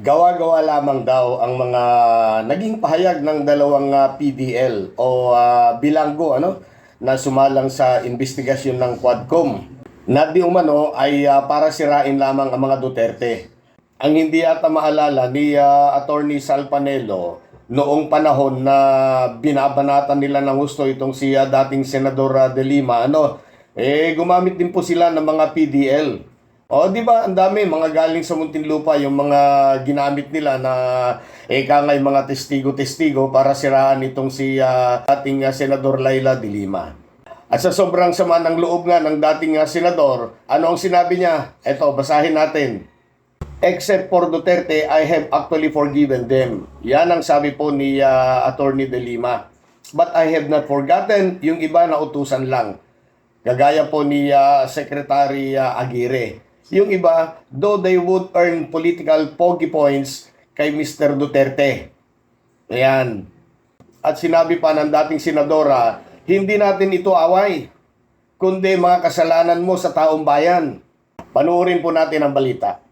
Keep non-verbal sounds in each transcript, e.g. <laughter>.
gawa-gawa lamang daw ang mga naging pahayag ng dalawang ah, PDL o ah, bilanggo ano na sumalang sa investigasyon ng Quadcom. Na umano ay ah, para sirain lamang ang mga Duterte. Ang hindi ata maalala ni ah, Attorney Salpanelo noong panahon na binabanatan nila ng gusto itong si ah, dating Senador ah, De Lima ano eh gumamit din po sila ng mga PDL. O, di ba, ang dami, mga galing sa Muntinlupa, yung mga ginamit nila na eka nga yung mga testigo-testigo para siraan itong si ah, ating ah, Senador Laila de Lima. At sa sobrang sama ng loob nga ng dating ah, senador, ano ang sinabi niya? Eto, basahin natin. Except for Duterte, I have actually forgiven them. Yan ang sabi po ni ah, Attorney de Lima. But I have not forgotten, yung iba na utusan lang. Gagaya po ni ah, Secretary ah, Aguirre. Yung iba, though they would earn political pogi points kay Mr. Duterte. Ayan. At sinabi pa ng dating senadora, hindi natin ito away, kundi mga kasalanan mo sa taong bayan. Panuorin po natin ang balita.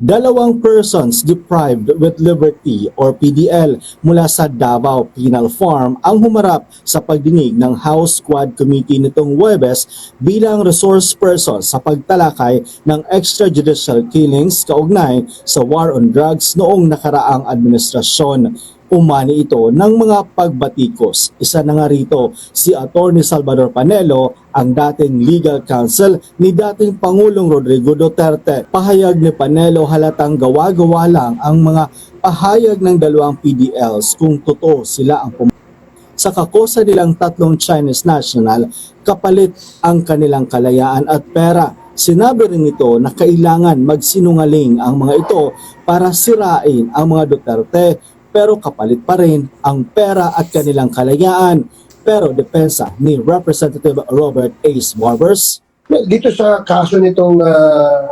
Dalawang persons deprived with liberty or PDL mula sa Davao Penal Farm ang humarap sa pagdinig ng House Squad Committee nitong Huwebes bilang resource person sa pagtalakay ng extrajudicial killings kaugnay sa war on drugs noong nakaraang administrasyon. Umani ito ng mga pagbatikos. Isa na nga rito si Attorney Salvador Panelo, ang dating legal counsel ni dating Pangulong Rodrigo Duterte. Pahayag ni Panelo halatang gawa-gawa lang ang mga pahayag ng dalawang PDLs kung totoo sila ang pum- sa kakosa nilang tatlong Chinese national kapalit ang kanilang kalayaan at pera. Sinabi rin ito na kailangan magsinungaling ang mga ito para sirain ang mga Duterte pero kapalit pa rin ang pera at kanilang kalayaan. Pero depensa ni Representative Robert Ace Barbers, dito sa kaso nitong ah,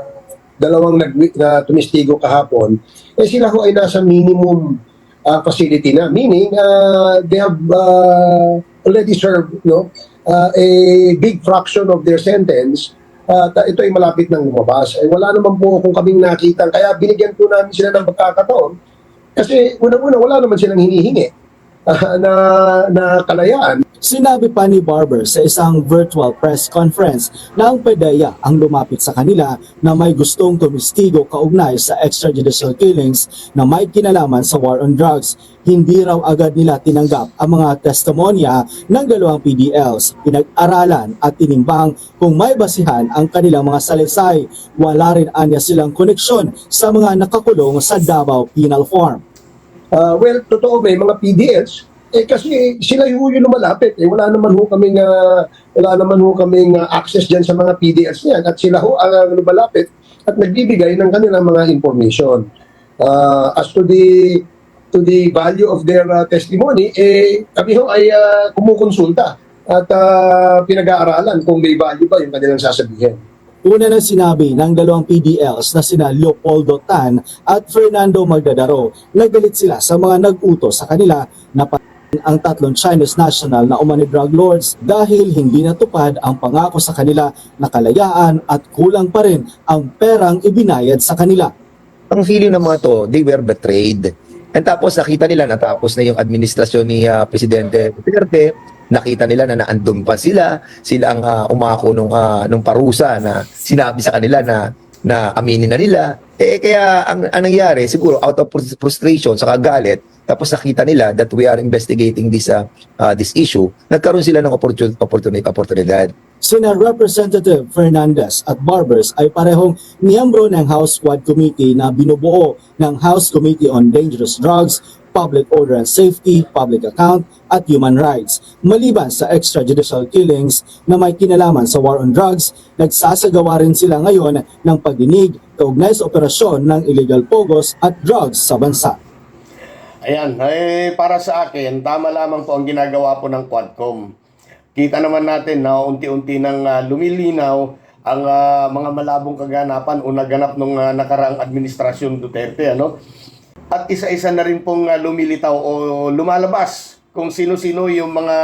dalawang nag na tumistigo kahapon, eh sila ho ay nasa minimum ah, facility na. Meaning, ah, they have ah, already served no, ah, a big fraction of their sentence at ah, ito ay malapit nang lumabas. Eh, wala naman po kung kaming nakita. Kaya binigyan po namin sila ng pagkakataon kasi unang-una wala naman silang hinihingi <laughs> na, na kalayaan. Sinabi pa ni Barber sa isang virtual press conference na ang PDEA ang lumapit sa kanila na may gustong tumistigo kaugnay sa extrajudicial killings na may kinalaman sa war on drugs. Hindi raw agad nila tinanggap ang mga testimonya ng dalawang PDLs. Pinag-aralan at tinimbang kung may basihan ang kanilang mga salisay. Wala rin anya silang koneksyon sa mga nakakulong sa Davao Penal Farm. Ah, well, totoo may mga PDLs. Eh kasi sila yung yung lumalapit. Eh wala naman ho kaming ah, wala naman ho kaming ah, access diyan sa mga PDLs niyan at sila ho ang lumalapit at nagbibigay ng kanilang mga information. Ah, as to the to the value of their ah, testimony, eh kami ho ay ah, kumukonsulta at ah, pinag-aaralan kung may value ba yung kanilang sasabihin. Una na sinabi ng dalawang PDLs na sina Leopoldo Tan at Fernando Magdadaro na galit sila sa mga nag-utos sa kanila na ang tatlong Chinese national na umani drug lords dahil hindi natupad ang pangako sa kanila na kalayaan at kulang pa rin ang perang ibinayad sa kanila. ang feeling ng mga to, they were betrayed. And tapos nakita nila natapos na yung administrasyon ni ah, Presidente Duterte, nakita nila na naandun pa sila, sila ang ah, umako nung, ah, nung parusa na sinabi sa kanila na na aminin na nila. Eh kaya ang, ang nangyari, siguro out of frus- frustration sa kagalit, tapos nakita nila that we are investigating this ah, ah, this issue, nagkaroon sila ng opportunity, opportunity, oportunidad. Sina Representative Fernandez at Barbers ay parehong miyembro ng House Squad Committee na binubuo ng House Committee on Dangerous Drugs, Public Order and Safety, Public Account at Human Rights. Maliban sa extrajudicial killings na may kinalaman sa war on drugs, nagsasagawa rin sila ngayon ng pagdinig kaugnay sa operasyon ng illegal pogos at drugs sa bansa. Ayan, eh, para sa akin, tama lamang po ang ginagawa po ng Quadcom. Kita naman natin na unti-unti nang ah, lumilinaw ang ah, mga malabong kaganapan o naganap nung ah, nakaraang administrasyon Duterte. Ano? At isa-isa na rin pong ah, lumilitaw o lumalabas kung sino-sino yung mga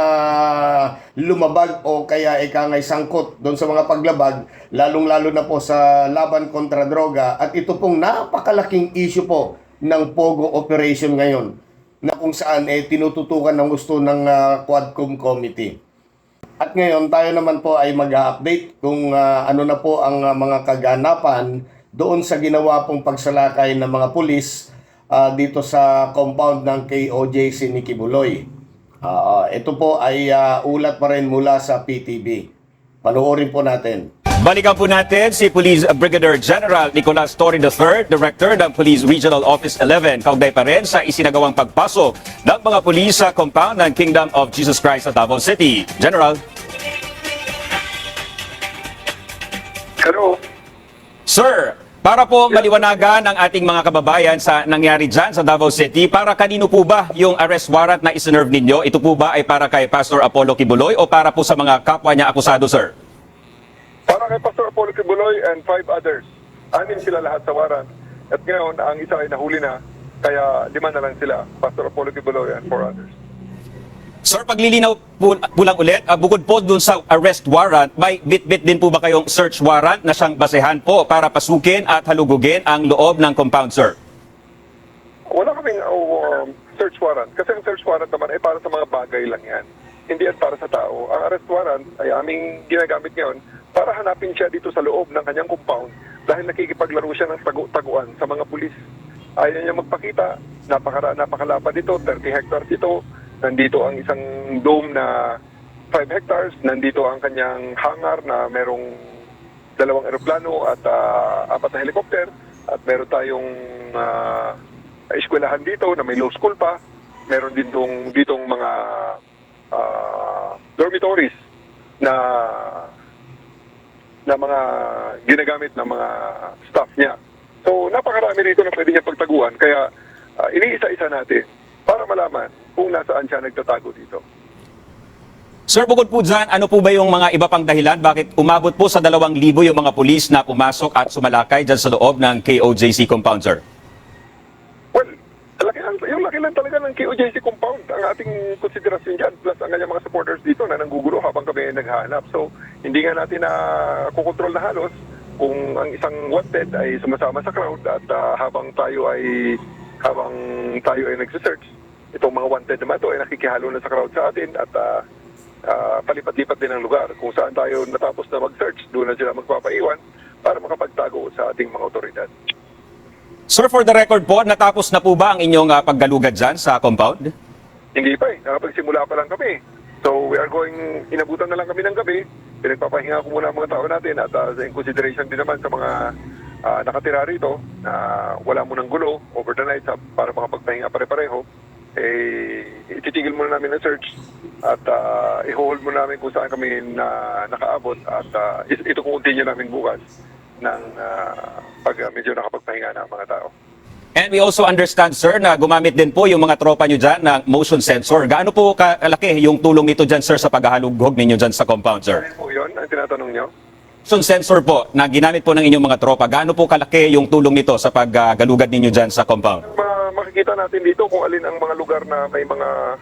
lumabag o kaya ikangay sangkot doon sa mga paglabag, lalong-lalo na po sa laban kontra droga. At ito pong napakalaking issue po ng Pogo operation ngayon na kung saan eh tinututukan ng gusto ng ah, Quadcom Committee. At ngayon tayo naman po ay mag-update kung ah, ano na po ang ah, mga kaganapan doon sa ginawa pong pagsalakay ng mga pulis ah, dito sa compound ng KOJC ni Kibuloy. Ah, ito po ay ah, ulat pa rin mula sa PTV. Panoorin po natin. Balikan po natin si Police Brigadier General Nicolas Torre III, Director ng Police Regional Office 11. Kaugnay pa rin sa isinagawang pagpasok ng mga pulis sa compound ng Kingdom of Jesus Christ sa Davao City. General, Hello. Sir, para po maliwanagan ang ating mga kababayan sa nangyari dyan sa Davao City, para kanino po ba yung arrest warrant na isinurve ninyo? Ito po ba ay para kay Pastor Apollo Kibuloy o para po sa mga kapwa niya akusado, sir? Para kay Pastor Apollo Kibuloy and five others. Anim sila lahat sa waran. At ngayon, ang isa ay nahuli na. Kaya lima na lang sila. Pastor Apollo Kibuloy and four others. Sir, paglilinaw po, po lang ulit, ah, bukod po dun sa arrest warrant, may bit-bit din po ba kayong search warrant na siyang basehan po para pasukin at halugugin ang loob ng compound, sir? Wala kaming uh, search warrant. Kasi ang search warrant naman ay para sa mga bagay lang yan. Hindi yan para sa tao. Ang arrest warrant ay aming ginagamit ngayon para hanapin siya dito sa loob ng kanyang compound dahil nakikipaglaro siya ng tagu-taguan sa mga pulis. Ayaw niya magpakita. Napaka, napakalapad dito, 30 hectares ito. Nandito ang isang dome na 5 hectares. Nandito ang kanyang hangar na merong dalawang eroplano at ah, apat na helicopter. At meron tayong ah, eskwelahan dito na may law school pa. Meron din tong, ditong mga ah, dormitories na na mga ginagamit ng mga staff niya. So, napakarami rito na pwede niya pagtaguan. Kaya, ah, iniisa-isa natin para malaman kung nasaan siya nagtatago dito. Sir, bukod po dyan, ano po ba yung mga iba pang dahilan? Bakit umabot po sa dalawang libo yung mga pulis na pumasok at sumalakay dyan sa loob ng KOJC compound, sir? Well, laki, yung laki lang talaga ng KOJC compound ang ating konsiderasyon dyan plus ang kanyang mga supporters dito na nanggugulo habang kami naghahanap. So, hindi nga natin na kukontrol na halos kung ang isang wanted ay sumasama sa crowd at ah, habang tayo ay habang tayo ay nagsisearch, itong mga wanted naman ito ay nakikihalo na sa crowd sa atin at ah, ah, palipat-lipat din ang lugar. Kung saan tayo natapos na mag-search, doon na sila magpapaiwan para makapagtago sa ating mga otoridad. Sir, for the record po, natapos na po ba ang inyong ah, paggalugad dyan sa compound? Hindi pa eh. Nakapagsimula pa lang kami. So we are going, inabutan na lang kami ng gabi. Pinagpapahinga ko muna ang mga tao natin at uh, in consideration din naman sa mga ah, nakatira rito na wala munang gulo over the night sa, para makapagpahinga pare-pareho. Eh, ititigil muna namin ang search at uh, i-hold muna namin kung saan kami na nakaabot at uh, ito continue namin bukas ng ah, pag ah, medyo nakapagpahinga na ang mga tao. And we also understand, sir, na gumamit din po yung mga tropa nyo dyan ng motion sensor. Gaano po kalaki yung tulong nito dyan, sir, sa paghahalughog ninyo dyan sa compound, sir? Ano po yun ang tinatanong nyo? Motion sensor po na ginamit po ng inyong mga tropa, gaano po kalaki yung tulong nito sa paggalugad ninyo dyan sa compound? Ma- makikita natin dito kung alin ang mga lugar na may mga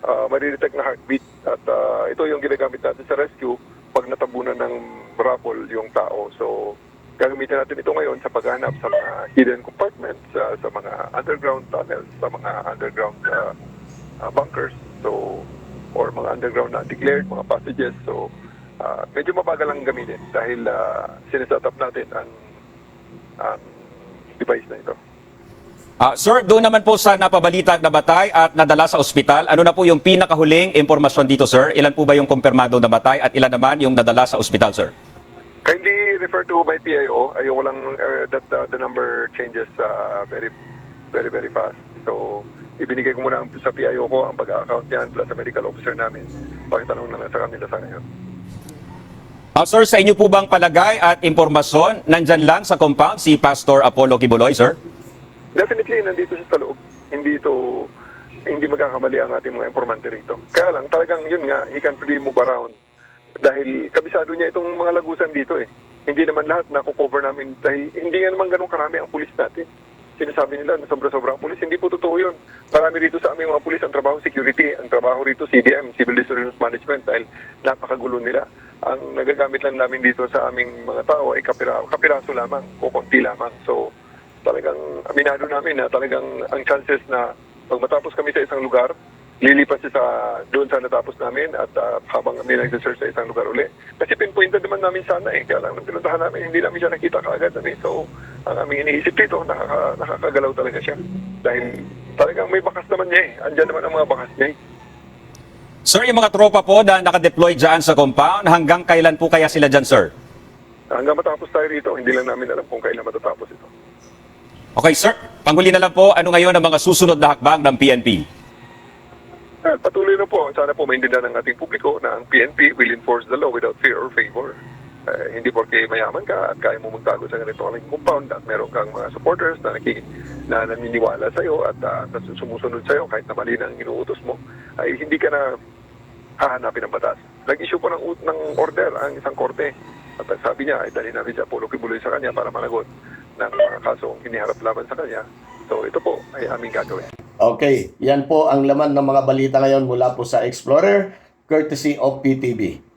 uh, maridetect na heartbeat at ah, ito yung ginagamit natin sa rescue pag natabunan ng rubble yung tao. So, gagamitin natin ito ngayon sa paghanap sa mga hidden compartments, ah, sa mga underground tunnels, sa mga underground ah, ah, bunkers, so or mga underground na declared, mga passages. So, ah, medyo mabagal lang gamitin dahil uh, sineset up natin ang, ang device na ito. Ah, sir, doon naman po sa napabalita na batay at nadala sa ospital, ano na po yung pinakahuling impormasyon dito, sir? Ilan po ba yung kumpirmado na batay at ilan naman yung nadala sa ospital, sir? Kindly refer to my PIO. Ayoko lang uh, that uh, the number changes uh, very, very, very fast. So, ibinigay ko muna sa PIO ko ang pag-account niyan plus sa medical officer namin. Pakitanong na lang sa kanila sa ngayon. Ah, sir, sa inyo po bang palagay at impormasyon, nandyan lang sa compound si Pastor Apollo Kibuloy, sir? Definitely, nandito siya sa loob. Hindi ito, hindi magkakamali ang ating mga informante rito. Kaya lang, talagang yun nga, he can really move around. Dahil kabisado niya itong mga lagusan dito eh. Hindi naman lahat na cover namin dahil hindi nga naman ganun karami ang pulis natin. Sinasabi nila na sobra-sobra ang pulis. Hindi po totoo yun. Marami rito sa aming mga pulis ang trabaho security. Ang trabaho rito CDM, Civil Disturbance Management dahil napakagulo nila. Ang nagagamit lang namin dito sa aming mga tao ay kapira, kapiraso lamang o lamang. So, talagang aminado namin na talagang ang chances na pag matapos kami sa isang lugar, lilipas siya sa doon sa natapos namin at ah, habang kami nag-search sa isang lugar uli. Kasi pinpointed naman namin sana eh. Kaya lang nung pinuntahan namin, hindi namin siya nakita kaagad. Ano, eh. So, ang aming iniisip dito, nakaka, nakakagalaw talaga siya. Dahil talagang may bakas naman niya eh. Andyan naman ang mga bakas niya eh. Sir, yung mga tropa po na nakadeploy dyan sa compound, hanggang kailan po kaya sila dyan, sir? Hanggang matapos tayo rito, hindi lang namin alam kung kailan matatapos ito. Okay, sir. Panghuli na lang po, ano ngayon ang mga susunod na hakbang ng PNP? Eh, patuloy na po. Sana po maintindihan ng ating publiko na ang PNP will enforce the law without fear or favor. Eh, hindi porke mayaman ka at kaya mo magtago sa ganito ang compound at meron kang mga supporters na, nakik na naniniwala sa iyo at uh, sumusunod sa iyo kahit na mali na ang inuutos mo, ay hindi ka na hahanapin ng batas. Nag-issue po ng, ng order ang isang korte at ang sabi niya ay dali namin sa Apollo Kibuloy sa kanya para managot ng mga kasong iniharap laban sa kanya. So ito po ay aming gagawin. Okay, yan po ang laman ng mga balita ngayon mula po sa Explorer, courtesy of PTV.